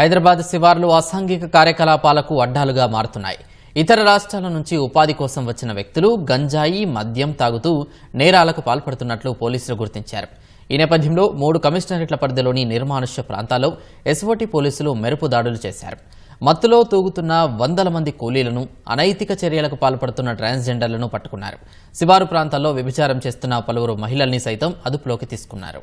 హైదరాబాద్ శివార్లు అసాంఘిక కార్యకలాపాలకు అడ్డాలుగా మారుతున్నాయి. ఇతర రాష్ట్రాల నుంచి ఉపాధి కోసం వచ్చిన వ్యక్తులు గంజాయి మద్యం తాగుతూ నేరాలకు పాల్పడుతున్నట్లు పోలీసులు గుర్తించారు. ఈ నేపథ్యంలో మూడు కమిషనరేట్ల పరిధిలోని నిర్మానుష్య ప్రాంతాల్లో ఎస్ఓటి పోలీసులు మెరుపు దాడులు చేశారు. మత్తులో తూగుతున్న వందల మంది కూలీలను అనైతిక చర్యలకు పాల్పడుతున్న ట్రాన్స్జెండర్లను పట్టుకున్నారు. శివారు ప్రాంతాల్లో వ్యభిచారం చేస్తున్న పలువురు మహిళల్ని సైతం అదుపులోకి తీసుకున్నారు.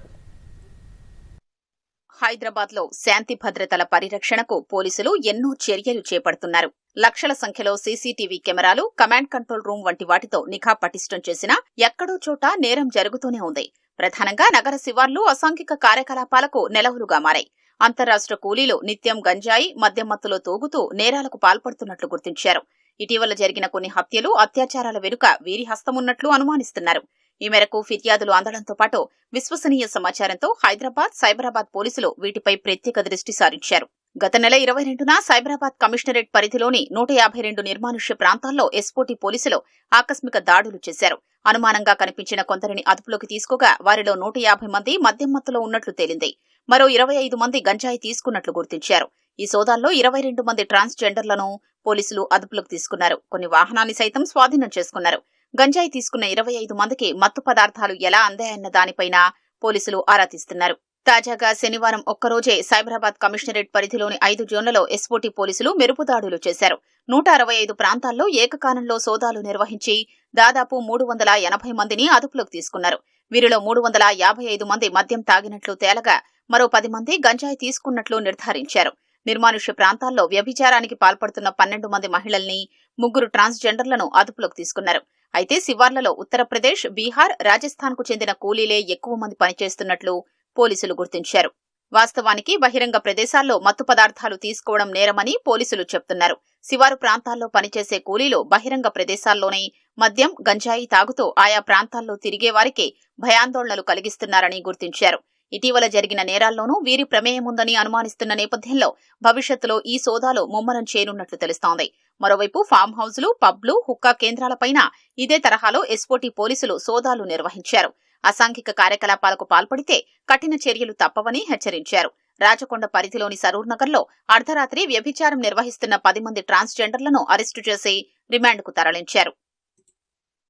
హైదరాబాద్లో శాంతి భద్రతల పరిరక్షణకు పోలీసులు ఎన్నో చర్యలు చేపడుతున్నారు. లక్షల సంఖ్యలో సీసీటీవీ కెమెరాలు కమాండ్ కంట్రోల్ రూమ్ వంటి వాటితో నిఘా పటిష్టం చేసినా ఎక్కడో చోట నేరం జరుగుతూనే ఉంది. ప్రధానంగా నగర శివార్లు అసాంఘిక కార్యకలాపాలకు నెలవులుగా మారాయి. అంతరాష్ట్ర కూలీలు నిత్యం గంజాయి మద్యం మత్తులో తూగుతూ నేరాలకు పాల్పడుతున్నట్లు గుర్తించారు. ఇటీవల జరిగిన కొన్ని హత్యలు అత్యాచారాల వెనుక వీరి హస్తమున్నట్లు అనుమానిస్తున్నారు. ఈ మేరకు ఫిర్యాదులు అందడంతో పాటు విశ్వసనీయ సమాచారంతో హైదరాబాద్ సైబరాబాద్ పోలీసులు వీటిపై ప్రత్యేక దృష్టి సారించారు. గత నెల ఇరవై రెండున సైబరాబాద్ కమిషనరేట్ పరిధిలోని నూట యాభై రెండు నిర్మానుష్య ప్రాంతాల్లో ఎస్పోటీ పోలీసులు ఆకస్మిక దాడులు చేశారు. అనుమానంగా కనిపించిన కొందరిని అదుపులోకి తీసుకోగా వారిలో నూట యాభై మంది మద్యం మత్తులో ఉన్నట్లు తేలింది. మరో ఇరవై ఐదు మంది గంజాయి తీసుకున్నట్లు గుర్తించారు. ఈ సోదాల్లో ఇరవై రెండు మంది ట్రాన్స్జెండర్లను పోలీసులు అదుపులోకి తీసుకున్నారు. కొన్ని వాహనాన్ని సైతం స్వాధీనం చేసుకున్నారు. గంజాయి తీసుకున్న ఇరవై ఐదు మందికి మత్తు పదార్థాలు ఎలా అందాయన్న దానిపైన పోలీసులు ఆరా తీస్తున్నారు. తాజాగా శనివారం ఒక్కరోజే సైబరాబాద్ కమిషనరేట్ పరిధిలోని ఐదు జోన్లలో ఎస్ఓటీ పోలీసులు మెరుపు దాడులు చేశారు. నూట అరవై ఐదు ప్రాంతాల్లో ఏకకాలంలో సోదాలు నిర్వహించి దాదాపు మూడు వందల ఎనభై మందిని అదుపులోకి తీసుకున్నారు. వీరిలో మూడు వందల యాభై ఐదు మంది మద్యం తాగినట్లు తేలగా మరో పది మంది గంజాయి తీసుకున్నట్లు నిర్ధారించారు. నిర్మానుష్య ప్రాంతాల్లో వ్యభిచారానికి పాల్పడుతున్న పన్నెండు మంది మహిళల్ని ముగ్గురు ట్రాన్స్జెండర్లను అదుపులోకి తీసుకున్నారు. అయితే శివార్లలో ఉత్తరప్రదేశ్ బీహార్ రాజస్థాన్కు చెందిన కూలీలే ఎక్కువ మంది పనిచేస్తున్నట్లు పోలీసులు గుర్తించారు. వాస్తవానికి బహిరంగ ప్రదేశాల్లో మత్తు పదార్థాలు తీసుకోవడం నేరమని పోలీసులు చెప్తున్నారు. శివారు ప్రాంతాల్లో పనిచేసే కూలీలు బహిరంగ ప్రదేశాల్లోనే మద్యం గంజాయి తాగుతూ ఆయా ప్రాంతాల్లో తిరిగే వారికి భయాందోళనలు కలిగిస్తున్నారని గుర్తించారు. ఇటీవల జరిగిన నేరాల్లోనూ వీరి ప్రమేయం ఉందని అనుమానిస్తున్న నేపథ్యంలో భవిష్యత్తులో ఈ సోదాలు ముమ్మరం చేరున్నట్లు తెలుస్తోంది. మరోవైపు ఫామ్ హౌజ్లు పబ్లు హుక్కా కేంద్రాలపైన ఇదే తరహాలో ఎస్పోటీ పోలీసులు సోదాలు నిర్వహించారు. అసాంఘిక కార్యకలాపాలకు పాల్పడితే కఠిన చర్యలు తప్పవని హెచ్చరించారు. రాచకొండ పరిధిలోని సరూర్ నగర్లో అర్ధరాత్రి వ్యభిచారం నిర్వహిస్తున్న పది మంది ట్రాన్స్జెండర్లను అరెస్టు చేసి రిమాండ్కు తరలించారు.